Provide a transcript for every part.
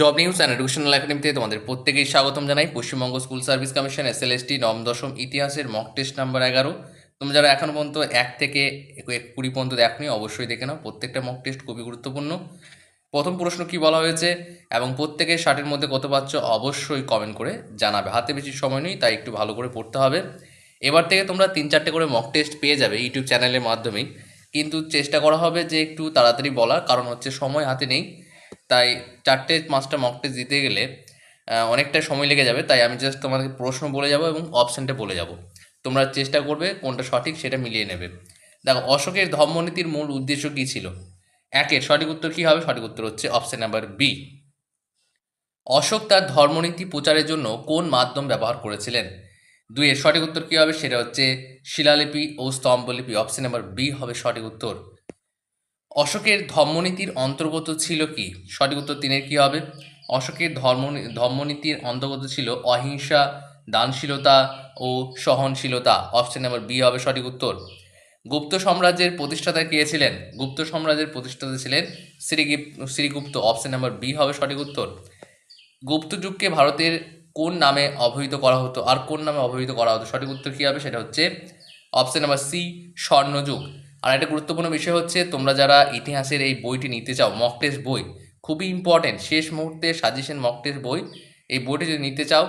Job news and educational একাডেমিতে তোমাদের প্রত্যেকেই স্বাগতম জানাই। Paschimbanga school service commission S L ST নবম, দশম ইতিহাসের মক টেস্ট নাম্বার এগারো। তোমরা যারা এখনও পর্যন্ত এক থেকে কুড়ি পর্যন্ত দেখনি, অবশ্যই দেখে নাও। প্রত্যেকটা মক টেস্ট খুবই গুরুত্বপূর্ণ। প্রথম প্রশ্ন কি বলা হয়েছে এবং প্রত্যেকে ষাটের মধ্যে কত পাচ্ছ, অবশ্যই কমেন্ট করে জানাবে। হাতে বেশি সময় নেই, তাই একটু ভালো করে পড়তে হবে। এবার থেকে তোমরা তিন চারটে করে মক টেস্ট পেয়ে যাবে ইউটিউব চ্যানেলের মাধ্যমেই। কিন্তু চেষ্টা করা হবে যে একটু তাড়াতাড়ি বলার, কারণ হচ্ছে সময় হাতে নেই। তাই চারটে পাঁচটা মক টেস্ট দিতে গেলে অনেকটা সময় লেগে যাবে। তাই আমি জাস্ট তোমাদের প্রশ্ন বলে যাব এবং অপশানটা বলে যাব। তোমরা চেষ্টা করবে কোনটা সঠিক সেটা মিলিয়ে নেবে। দেখো, অশোকের ধর্মনীতির মূল উদ্দেশ্য কী ছিল? একের সঠিক উত্তর কী হবে? সঠিক উত্তর হচ্ছে অপশান নাম্বার বি অশোক তার ধর্মনীতি প্রচারের জন্য কোন মাধ্যম ব্যবহার করেছিলেন? দুইয়ের সঠিক উত্তর কী হবে? সেটা হচ্ছে শিলালিপি ও স্তম্ভলিপি। অপশান নাম্বার বি হবে সঠিক উত্তর। অশোকের ধর্মনীতির অন্তর্গত ছিল কি? সঠিক উত্তর তিনের কী হবে? অশোকের ধর্ম ধর্মনীতির অন্তর্গত ছিল অহিংসা, দানশীলতা ও সহনশীলতা। অপশন নাম্বার বি হবে সঠিক উত্তর। গুপ্ত সাম্রাজ্যের প্রতিষ্ঠাতা কে ছিলেন? গুপ্ত সাম্রাজ্যের প্রতিষ্ঠাতা ছিলেন শ্রীগিপ- শ্রীগুপ্ত। অপশন নাম্বার বি হবে সঠিক উত্তর। গুপ্ত যুগকে ভারতের কোন নামে অবহিত করা হতো? আর কোন নামে অবহিত করা হতো? সঠিক উত্তর কী হবে? সেটা হচ্ছে অপশন নাম্বার সি, স্বর্ণযুগ। আর একটা গুরুত্বপূর্ণ বিষয় হচ্ছে, তোমরা যারা ইতিহাসের এই বইটি নিতে চাও মক টেস্ট বই, খুবই ইম্পর্টেন্ট শেষ মুহূর্তে সাজেশন মক টেস্ট বই, এই বইটি যদি নিতে চাও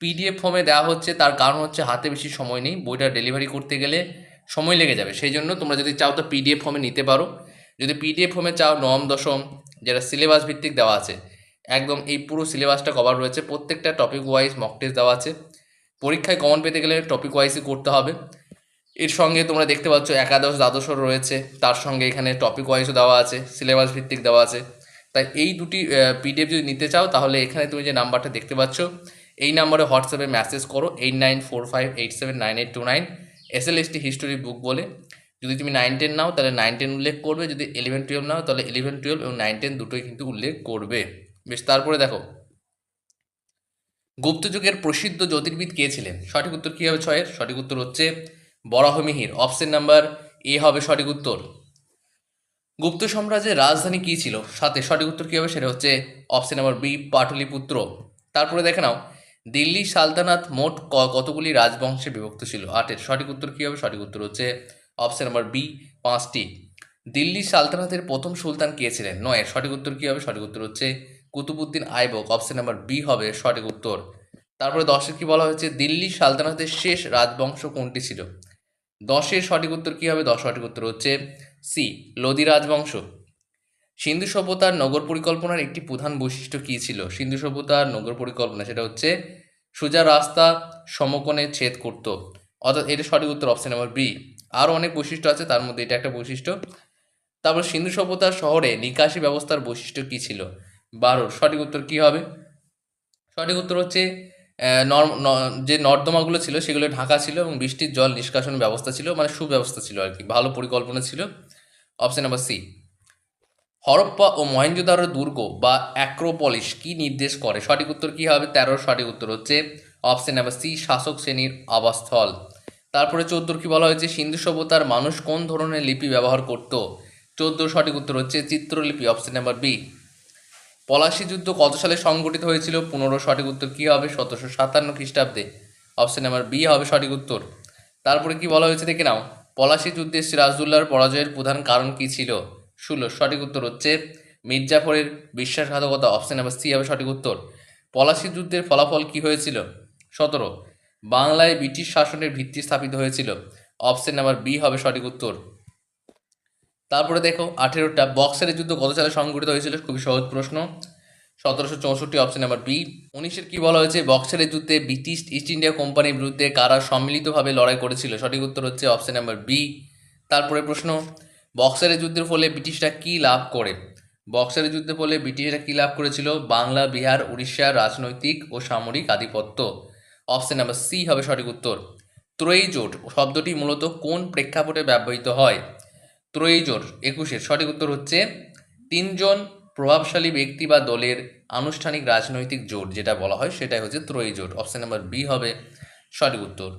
পিডিএফ ফর্মে দেওয়া হচ্ছে, তার কারণ হচ্ছে হাতে বেশি সময় নেই, বইটা ডেলিভারি করতে গেলে সময় লেগে যাবে। সেই জন্য তোমরা যদি চাও তো পিডিএফ ফর্মে নিতে পারো। যদি পিডিএফ ফর্মে চাও, নবম, দশম, যেটা সিলেবাস ভিত্তিক দেওয়া আছে, একদম এই পুরো সিলেবাসটা কভার রয়েছে, প্রত্যেকটা টপিক ওয়াইজ মক টেস্ট দেওয়া আছে। পরীক্ষায় কমন পেতে গেলে টপিক ওয়াইজই করতে হবে। এর সঙ্গে তোমরা দেখতে পাচ্ছ একাদশ দ্বাদশও রয়েছে। তার সঙ্গে এখানে টপিক ওয়াইজও দেওয়া আছে সিলেবাস ভিত্তিক দেওয়া আছে। তাই এই দুটি পিডিএফ যদি নিতে চাও, তাহলে এখানে তুমি যে নাম্বারটা দেখতে পাচ্ছ, এই নাম্বারে হোয়াটসঅ্যাপে মেসেজ করো eight nine four five eight seven nine eight two nine S L S T history book বলে। যদি তুমি নাইন টেন নাও, তাহলে নাইন টেন উল্লেখ করবে। যদি ইলেভেন টুয়েলভ নাও, তাহলে ইলেভেন টুয়েলভ এবং নাইন টেন দুটোই কিন্তু উল্লেখ করবে। বেশ, তারপরে দেখো। গুপ্তযুগের প্রসিদ্ধ জ্যোতির্বিদ কে ছিলেন? সঠিক উত্তর কী হবে ছয়ের? সঠিক উত্তর হচ্ছে বরাহমিহির। অপশন নাম্বার এ হবে সঠিক উত্তর। গুপ্ত সাম্রাজ্যের রাজধানী কী ছিল? সাথে সঠিক উত্তর কী হবে? সেটা হচ্ছে অপশন নাম্বার বি পাটলিপুত্র। তারপরে দেখে নাও, দিল্লি সালতানাত মোট কতগুলি রাজবংশে বিভক্ত ছিল? আটের সঠিক উত্তর কী হবে? সঠিক উত্তর হচ্ছে অপশন নাম্বার বি পাঁচটি। দিল্লি সালতানাতের প্রথম সুলতান কে ছিলেন? নয়ের সঠিক উত্তর কী হবে? সঠিক উত্তর হচ্ছে Qutubuddin Aibak. Option number B হবে সঠিক উত্তর। তারপরে দশের কি বলা হয়েছে? দিল্লি সালতানাতের শেষ রাজবংশ কোনটি ছিল? দশের সঠিক উত্তর কী হবে? দশ সঠিক উত্তর হচ্ছে সি লোদি রাজবংশ। সিন্ধু সভ্যতার নগর পরিকল্পনার একটি প্রধান বৈশিষ্ট্য কী ছিল? সিন্ধু সভ্যতার নগর পরিকল্পনা, সেটা হচ্ছে সোজা রাস্তা সমকোণে ছেদ করত। অর্থাৎ এটা সঠিক উত্তর অপশন নাম্বার বি আরও অনেক বৈশিষ্ট্য আছে, তার মধ্যে এটা একটা বৈশিষ্ট্য। তারপর সিন্ধু সভ্যতার শহরে নিকাশি ব্যবস্থার বৈশিষ্ট্য কী ছিল? বারোর সঠিক উত্তর কী হবে? সঠিক উত্তর হচ্ছে যে নর্দমাগুলো ছিল সেগুলো ঢাকা ছিল এবং বৃষ্টির জল নিষ্কাশন ব্যবস্থা ছিল মানে সুব্যবস্থা ছিল আর কি, ভালো পরিকল্পনা ছিল। অপশন নাম্বার সি হরপ্পা ও মহেঞ্জোদারো দুর্গ বা অ্যাক্রোপলিস কি নির্দেশ করে? সঠিক উত্তর কী হবে? তেরোর সঠিক উত্তর হচ্ছে অপশন নাম্বার সি শাসক শ্রেণির আবাসস্থল। তারপরে চোদ্দোর কি বলা হয়েছে? সিন্ধু সভ্যতার মানুষ কোন ধরনের লিপি ব্যবহার করত? চোদ্দোর সঠিক উত্তর হচ্ছে চিত্রলিপি অপশন নাম্বার বি পলাশী যুদ্ধ কত সালে সংগঠিত হয়েছিল? পনেরো সঠিক উত্তর কী হবে? সতেরোশো সাতান্ন খ্রিস্টাব্দে। অপশন নাম্বার বি হবে সঠিক উত্তর। তারপরে কি বলা হয়েছে দেখে নাও। পলাশী যুদ্ধে সিরাজদুল্লাহর পরাজয়ের প্রধান কারণ কি ছিল? ষোলো, সঠিক উত্তর হচ্ছে মির্জাফরের বিশ্বাসঘাতকতা। অপশন নাম্বার সি হবে সঠিক উত্তর। পলাশী যুদ্ধের ফলাফল কি হয়েছিল? সতেরো, বাংলায় ব্রিটিশ শাসনের ভিত্তি স্থাপিত হয়েছিল। অপশন নাম্বার বি হবে সঠিক উত্তর। তারপরে দেখো, আঠেরোটা বক্সারের যুদ্ধ কত সালে সংঘটিত হয়েছিল? খুবই সহজ প্রশ্ন। সতেরোশো চৌষট্টি অপশন নাম্বার বি উনিশের কি বলা হয়েছে? বক্সারের যুদ্ধে ব্রিটিশ ইস্ট ইন্ডিয়া কোম্পানির বিরুদ্ধে কারা সম্মিলিতভাবে লড়াই করেছিল? সঠিক উত্তর হচ্ছে অপশন নাম্বার বি তারপরে প্রশ্ন বক্সারের যুদ্ধের ফলে ব্রিটিশরা কি লাভ করে? বক্সারের যুদ্ধের ফলে ব্রিটিশরা কি লাভ করেছিল? বাংলা, বিহার উড়িষ্যার রাজনৈতিক ও সামরিক আধিপত্য। অপশন নাম্বার সি হবে সঠিক উত্তর। ত্রয়ী জোট, শব্দটি মূলত কোন প্রেক্ষাপটে ব্যবহৃত হয়? ত্রয়ী জোট একুশের সঠিক উত্তর হচ্ছে তিনজন প্রভাবশালী ব্যক্তি বা দলের আনুষ্ঠানিক রাজনৈতিক জোট, যেটা বলা হয় সেটাই হচ্ছে ত্রয়ী জোট অপশন নাম্বার বি হবে সঠিক উত্তর।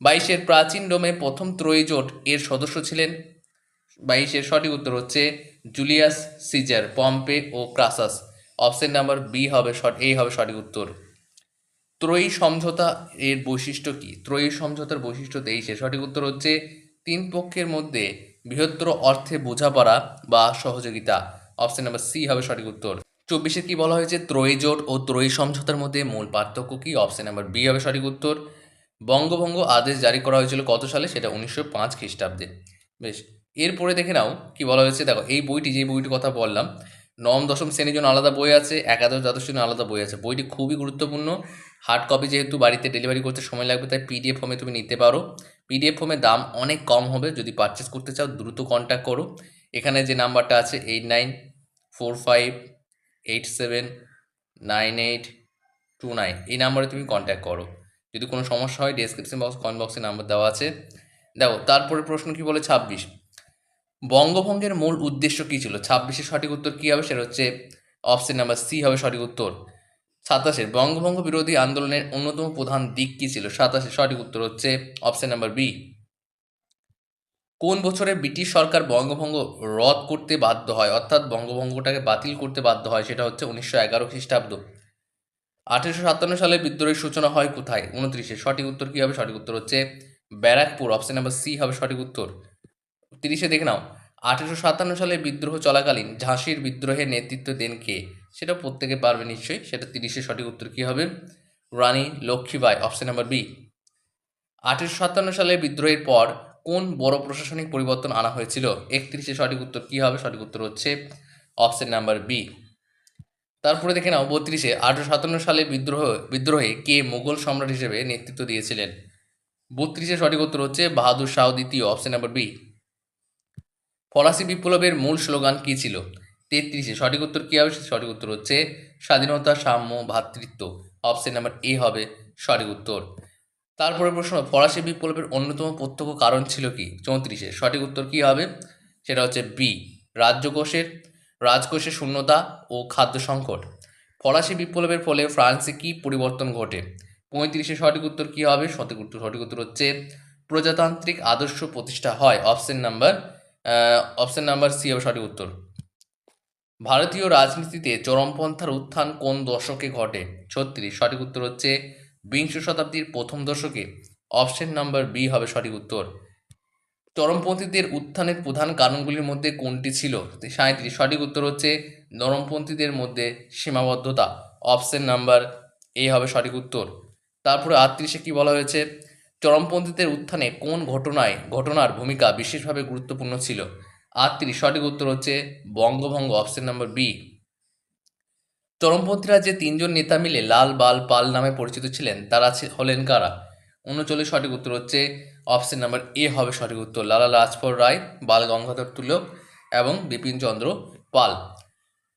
বাইশের প্রাচীন রোমে প্রথম ত্রয়ী জোট এর সদস্য ছিলেন। বাইশের সঠিক উত্তর হচ্ছে জুলিয়াস সিজার, পম্পে ও ক্রাসাস। অপশান নাম্বার বি হবে সঠ এই হবে সঠিক উত্তর। ত্রয়ী সমঝোতা এর বৈশিষ্ট্য কি? ত্রয়ী সমঝোতার বৈশিষ্ট্য তেইশে সঠিক উত্তর হচ্ছে তিন পক্ষের মধ্যে বৃহত্তর অর্থে বোঝাপড়া বা সহযোগিতা। অপশন নাম্বার সি হবে সঠিক উত্তর। চব্বিশে কি বলা হয়েছে? ত্রয়ী জোট ও ত্রয়ী সমঝোতার মধ্যে মূল পার্থক্য কি? অপশন নাম্বার বি হবে সঠিক উত্তর। বঙ্গভঙ্গ আদেশ জারি করা হয়েছিল কত সালে? সেটা উনিশশো পাঁচ খ্রিস্টাব্দে। বেশ, এরপরে দেখে নাও কি বলা হয়েছে। দেখো, এই বইটি যে বইটির কথা বললাম নবম, দশম শ্রেণির জন্য আলাদা বই আছে, একাদশ দ্বাদশ জন্য আলাদা বই আছে। বইটি খুবই গুরুত্বপূর্ণ। হার্ড কপি যেহেতু বাড়িতে ডেলিভারি করতে সময় লাগবে, তাই পিডিএফ ফর্মে তুমি নিতে পারো। পিডিএফ ফর্মে দাম অনেক কম হবে, যদি পারচেস করতে চাও দ্রুত কন্ট্যাক্ট করো। এখানে যে নাম্বারটা আছে eight nine four five eight seven nine eight two nine এই নাম্বারে তুমি কন্ট্যাক্ট করো। যদি কোনো সমস্যা হয় ডেসক্রিপশন বক্স কমেন্ট বক্সে নাম্বার দেওয়া আছে। দেখো, তারপরে প্রশ্ন কি বলে? ছাব্বিশ। বঙ্গভঙ্গের মূল উদ্দেশ্য কী ছিল? ছাব্বিশের সঠিক উত্তর কী হবে? সেটা হচ্ছে অপশন নাম্বার সি হবে সঠিক উত্তর। সাতাশের বঙ্গভঙ্গ বিরোধী আন্দোলনের অন্যতম প্রধান দিক কী ছিল? সাতাশের সঠিক উত্তর হচ্ছে অপশন নাম্বার বি কোন বছরে ব্রিটিশ সরকার বঙ্গভঙ্গ রদ করতে বাধ্য হয়? অর্থাৎ বঙ্গভঙ্গটাকে বাতিল করতে বাধ্য হয়, সেটা হচ্ছে উনিশশো এগারো খ্রিস্টাব্দ। আঠেরোশো সাতান্ন সালে বিদ্রোহের সূচনা হয় কোথায়? উনত্রিশে, সঠিক উত্তর কী হবে? সঠিক উত্তর হচ্ছে ব্যারাকপুর। অপশন নাম্বার সি হবে সঠিক উত্তর। তিরিশে দেখে নাও। আঠেরোশো সাতান্ন সালে বিদ্রোহ চলাকালীন ঝাঁসির বিদ্রোহের নেতৃত্ব দেন কে? সেটা প্রত্যেকে পারবে নিশ্চয়ই। সেটা তিরিশে সঠিক উত্তর কী হবে? Rani Lakshmibai option number B আঠেরোশো সাতান্ন সালে বিদ্রোহের পর কোন বড় প্রশাসনিক পরিবর্তন আনা হয়েছিল? একত্রিশে সঠিক উত্তর কী হবে? সঠিক উত্তর হচ্ছে অপশন নাম্বার বি তারপরে দেখে নাও, বত্রিশে আঠেরোশো সাতান্ন সালে বিদ্রোহ, বিদ্রোহে কে মুঘল সম্রাট হিসেবে নেতৃত্ব দিয়েছিলেন? বত্রিশে সঠিক উত্তর হচ্ছে বাহাদুর শাহ দ্বিতীয় অপশন নাম্বার বি ফরাসি বিপ্লবের মূল স্লোগান কী ছিল? তেত্রিশে, সঠিক উত্তর কী হবে? সঠিক উত্তর হচ্ছে স্বাধীনতা, সাম্য, ভ্রাতৃত্ব। অপশন নাম্বার এ হবে সঠিক উত্তর। তারপরে প্রশ্ন, ফরাসি বিপ্লবের অন্যতম প্রত্যক্ষ কারণ ছিল কি? চৌত্রিশে, সঠিক উত্তর কী হবে? সেটা হচ্ছে বি রাজ্যকোষের রাজকোষের শূন্যতা ও খাদ্য সংকট। ফরাসি বিপ্লবের ফলে ফ্রান্সে কী পরিবর্তন ঘটে? পঁয়ত্রিশে, সঠিক উত্তর কী হবে? সঠিক উত্তর সঠিক উত্তর হচ্ছে প্রজাতান্ত্রিক আদর্শ প্রতিষ্ঠা হয়। Option number option number C হবে সঠিক উত্তর। ভারতীয় রাজনীতিতে চরমপন্থার উত্থান কোন দশকে ঘটে? ছত্রিশ, সঠিক উত্তর হচ্ছে বিংশ শতাব্দীর প্রথম দশকে। অপশন নাম্বার বি হবে সঠিক উত্তর। চরমপন্থীদের উত্থানের প্রধান কারণগুলির মধ্যে কোনটি ছিল? সাঁত্রিশ সঠিক উত্তর হচ্ছে নরমপন্থীদের মধ্যে সীমাবদ্ধতা। অপশন নাম্বার এ হবে সঠিক উত্তর। তারপরে আটত্রিশে কি বলা হয়েছে? চরমপন্থীদের উত্থানে কোন ঘটনায়, ঘটনার ভূমিকা বিশেষভাবে গুরুত্বপূর্ণ ছিল? আটত্রিশ সঠিক উত্তর হচ্ছে বঙ্গভঙ্গ অপশন নাম্বার বি চরমপন্থীরা যে তিনজন নেতা মিলে লাল বাল পাল নামে পরিচিত ছিলেন। তারা হলেন কারা? উনচল্লিশ, সঠিক উত্তর হচ্ছে অপশন নাম্বার এ হবে সঠিক উত্তর। লালা লাজপত রায়, বাল গঙ্গাধর তুলক এবং বিপিন চন্দ্র পাল।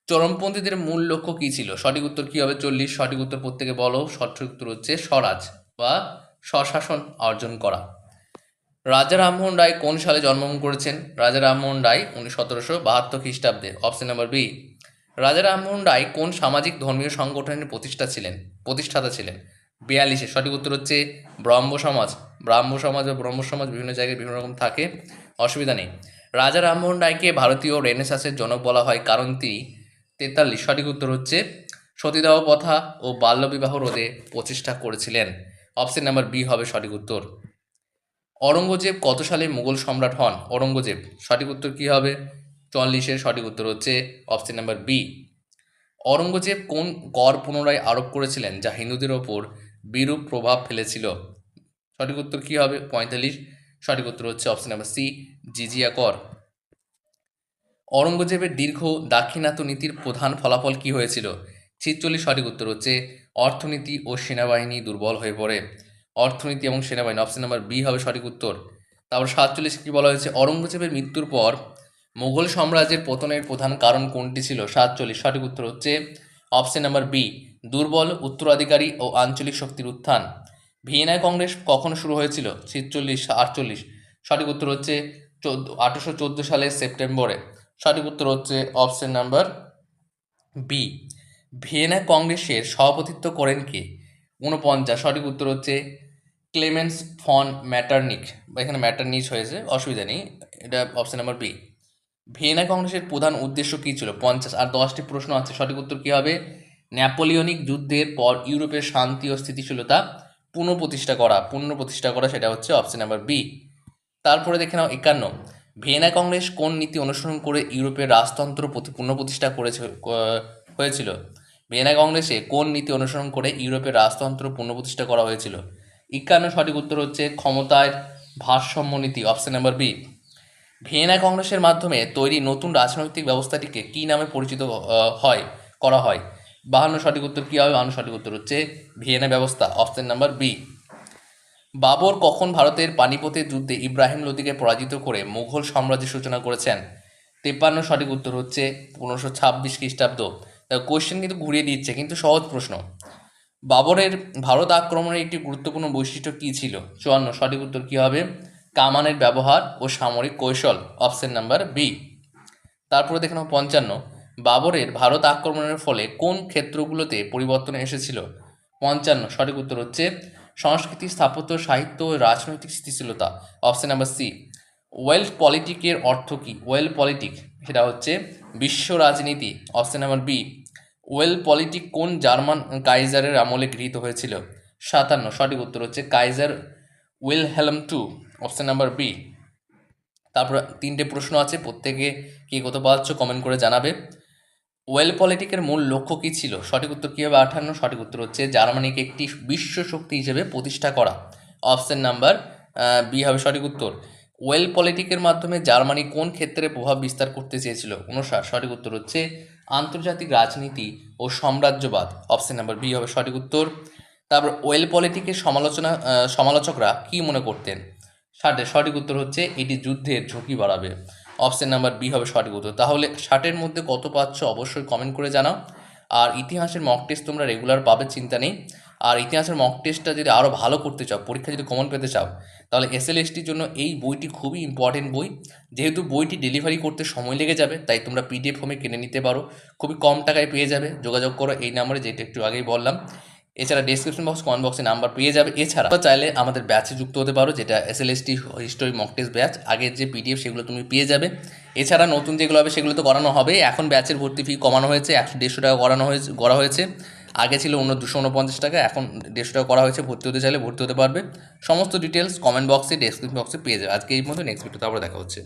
চরমপন্থীদের মূল লক্ষ্য কী ছিল? সঠিক উত্তর কী হবে? চল্লিশ, সঠিক উত্তর প্রত্যেকে বলো। সঠিক উত্তর হচ্ছে স্বরাজ বা স্বশাসন অর্জন করা। রাজা রামমোহন রায় কোন সালে জন্মগ্রহণ করেছেন? রাজা রামমোহন রায় উনিশ সতেরোশো বাহাত্তর খ্রিস্টাব্দে। অপশন নাম্বার বি রাজা রামমোহন রায় কোন সামাজিক ধর্মীয় সংগঠনের প্রতিষ্ঠা ছিলেন? প্রতিষ্ঠাতা ছিলেন। বিয়াল্লিশে, সঠিক উত্তর হচ্ছে ব্রহ্ম সমাজ। ব্রাহ্ম সমাজ বা ব্রহ্ম সমাজ বিভিন্ন জায়গায় বিভিন্ন রকম থাকে, অসুবিধা নেই। রাজা রামমোহন রায়কে ভারতীয় রেনেসাসের জনক বলা হয়, কারণ তিনি তেতাল্লিশ, সঠিক উত্তর হচ্ছে সতীদাহ প্রথা ও বাল্যবিবাহ রোধে প্রচেষ্টা করেছিলেন। অপশন নাম্বার বি হবে সঠিক উত্তর। অরঙ্গজেব কত সালে মুঘল সম্রাট হন? অরঙ্গজেব সঠিক উত্তর কী হবে? চল্লিশের সঠিক উত্তর হচ্ছে অপশন নাম্বার বি অরঙ্গজেব কোন কর পুনরায় আরোপ করেছিলেন যা হিন্দুদের ওপর বিরূপ প্রভাব ফেলেছিল? সঠিক উত্তর কী হবে? পঁয়তাল্লিশ। সঠিক উত্তর হচ্ছে অপশন নাম্বার সি জিজিয়া কর। অরঙ্গজেবের দীর্ঘ দাক্ষিণাত্য নীতির প্রধান ফলাফল কী হয়েছিল? ছিচল্লিশ সঠিক উত্তর হচ্ছে অর্থনীতি ও সেনাবাহিনী দুর্বল হয়ে পড়ে। অর্থনীতি এবং সেনাবাহিনী অপশন নাম্বার বি হবে সঠিক উত্তর। তারপর সাতচল্লিশ কী বলা হয়েছে? অরঙ্গজেবের মৃত্যুর পর মুঘল সাম্রাজ্যের পতনের প্রধান কারণ কোনটি ছিল? সাতচল্লিশ সঠিক উত্তর হচ্ছে অপশন নাম্বার বি দুর্বল, উত্তরাধিকারী ও আঞ্চলিক শক্তির উত্থান। ভিয়েনায় কংগ্রেস কখন শুরু হয়েছিল? ছিচল্লিশ, আটচল্লিশ। সঠিক উত্তর হচ্ছে চোদ্দ, আঠেরোশো চোদ্দ সালের সেপ্টেম্বরে। সঠিক উত্তর হচ্ছে অপশন নাম্বার বি ভিয়েনা কংগ্রেসের সভাপতিত্ব করেন কে? ঊনপঞ্চাশ, সঠিক উত্তর হচ্ছে ক্লেমেন্স ফন ম্যাটার্নিক। বা এখানে ম্যাটার্নিচ হয়েছে, অসুবিধা নেই, এটা অপশন নাম্বার বি ভিয়েনা কংগ্রেসের প্রধান উদ্দেশ্য কী ছিল? পঞ্চাশ, আর দশটি প্রশ্ন আছে, সঠিক উত্তর কী হবে? ন্যাপোলিয়নিক যুদ্ধের পর ইউরোপের শান্তি ও স্থিতিশীলতা পুনঃপ্রতিষ্ঠা করা পুনঃপ্রতিষ্ঠা করা, সেটা হচ্ছে অপশন নাম্বার বি তারপরে দেখে নাও, একান্ন। ভিয়েনা কংগ্রেস কোন নীতি অনুসরণ করে ইউরোপের রাজতন্ত্র পুনঃপ্রতিষ্ঠা করেছে হয়েছিল? ভিয়েনা কংগ্রেসে কোন নীতি অনুসরণ করে ইউরোপের রাজতন্ত্র পুনঃপ্রতিষ্ঠা করা হয়েছিল? একান্ন সঠিক উত্তর হচ্ছে ক্ষমতায় ভারসাম্য নীতি অপশন নাম্বার বি ভিয়েনা কংগ্রেসের মাধ্যমে তৈরি নতুন রাজনৈতিক ব্যবস্থাটিকে কী নামে পরিচিত হয়, করা হয়? বাহান্ন সঠিক উত্তর কী হবে? বাহান্ন সঠিক উত্তর হচ্ছে ভিয়েনা ব্যবস্থা অপশন নাম্বার বি বাবর কখন ভারতের পানিপথের যুদ্ধে ইব্রাহিম লোদিকে পরাজিত করে মুঘল সাম্রাজ্যের সূচনা করেছেন? তেপ্পান্ন সঠিক উত্তর হচ্ছে পনেরোশো ছাব্বিশ খ্রিস্টাব্দ। কোয়েশ্চেন কিন্তু ঘুরিয়ে দিচ্ছে, কিন্তু সহজ প্রশ্ন। বাবরের ভারত আক্রমণের একটি গুরুত্বপূর্ণ বৈশিষ্ট্য কী ছিল? চুয়ান্ন, সঠিক উত্তর কী হবে? কামানের ব্যবহার ও সামরিক কৌশল অপশন নাম্বার বি তারপরে দেখে নাও পঞ্চান্ন, বাবরের ভারত আক্রমণের ফলে কোন ক্ষেত্রগুলোতে পরিবর্তন এসেছিল? পঞ্চান্ন, সঠিক উত্তর হচ্ছে সংস্কৃতি, স্থাপত্য, সাহিত্য ও রাজনৈতিক স্থিতিশীলতা অপশন নাম্বার সি ওয়েলথ পলিটিকের অর্থ কী? ওয়েল পলিটিক, সেটা হচ্ছে বিশ্ব রাজনীতি option number B well politic কোন জার্মান কাইজারের আমলে গৃহীত হয়েছিল? সাতান্ন, সঠিক উত্তর হচ্ছে Kaiser Wilhelm two option number B তারপর তিনটে প্রশ্ন আছে, প্রত্যেকে কে কত পাচ্ছ কমেন্ট করে জানাবে। ওয়েল পলিটিকের মূল লক্ষ্য কী ছিল? সঠিক উত্তর কী হবে? আঠান্ন, সঠিক উত্তর হচ্ছে জার্মানিকে একটি বিশ্ব শক্তি হিসেবে প্রতিষ্ঠা করা। অপশান নাম্বার বি হবে সঠিক উত্তর। ওয়েল পলিটিকের মাধ্যমে জার্মানি কোন ক্ষেত্রে প্রভাব বিস্তার করতে চেয়েছিল? অনুসার সঠিক উত্তর হচ্ছে আন্তর্জাতিক রাজনীতি ও সাম্রাজ্যবাদ। অপশন নাম্বার বি হবে সঠিক উত্তর। তারপর ওয়েল পলিটিকের সমালোচনা সমালোচকরা কী মনে করতেন? ষাটে সঠিক উত্তর হচ্ছে এটি যুদ্ধের ঝুঁকি বাড়াবে। অপশন নাম্বার বি হবে সঠিক উত্তর। তাহলে ষাটের মধ্যে কত পাচ্ছ অবশ্যই কমেন্ট করে জানাও। আর ইতিহাসের মক টেস্ট তোমরা রেগুলার পাবে, চিন্তা নেই। আর ইতিহাসের মক টেস্টটা যদি আরও ভালো করতে চাও পরীক্ষা যদি কমন পেতে চাও, তাহলে এস এল এসটির জন্য এই বইটি খুবই ইম্পর্টেন্ট বই। যেহেতু বইটি ডেলিভারি করতে সময় লেগে যাবে, তাই তোমরা পিডিএফ ফর্মে কিনে নিতে পারো। খুবই কম টাকায় পেয়ে যাবে। যোগাযোগ করো এই নাম্বারে যেটা একটু আগেই বললাম। এছাড়া ডিসক্রিপশন বক্স কমেন্ট বক্সে নাম্বার পেয়ে যাবে। এছাড়া চাইলে আমাদের ব্যাচে যুক্ত হতে পারো, যেটা S L S T history mock test batch আগের যে পিডিএফ সেগুলো তুমি পেয়ে যাবে। এছাড়া নতুন যেগুলো হবে, সেগুলো তো করানো হবে। এখন ব্যাচের ভর্তি ফি কমানো হয়েছে। একশো দেড়শো টাকা করানো হয়েছে, করা হয়েছে। আগে ছিল অন্য দুশো উনপঞ্চাশ টাকা, এখন দেড়শো টাকা করা হয়েছে, ভর্তি হতে চাইলে ভর্তি হতে পারবে। সমস্ত ডিটেলস কমেন্ট বক্সে ডেসক্রিপশন বক্সে পেয়ে যাবে। আজকে এই মতো নেক্সট ভিডিওতে আবার দেখা হচ্ছে।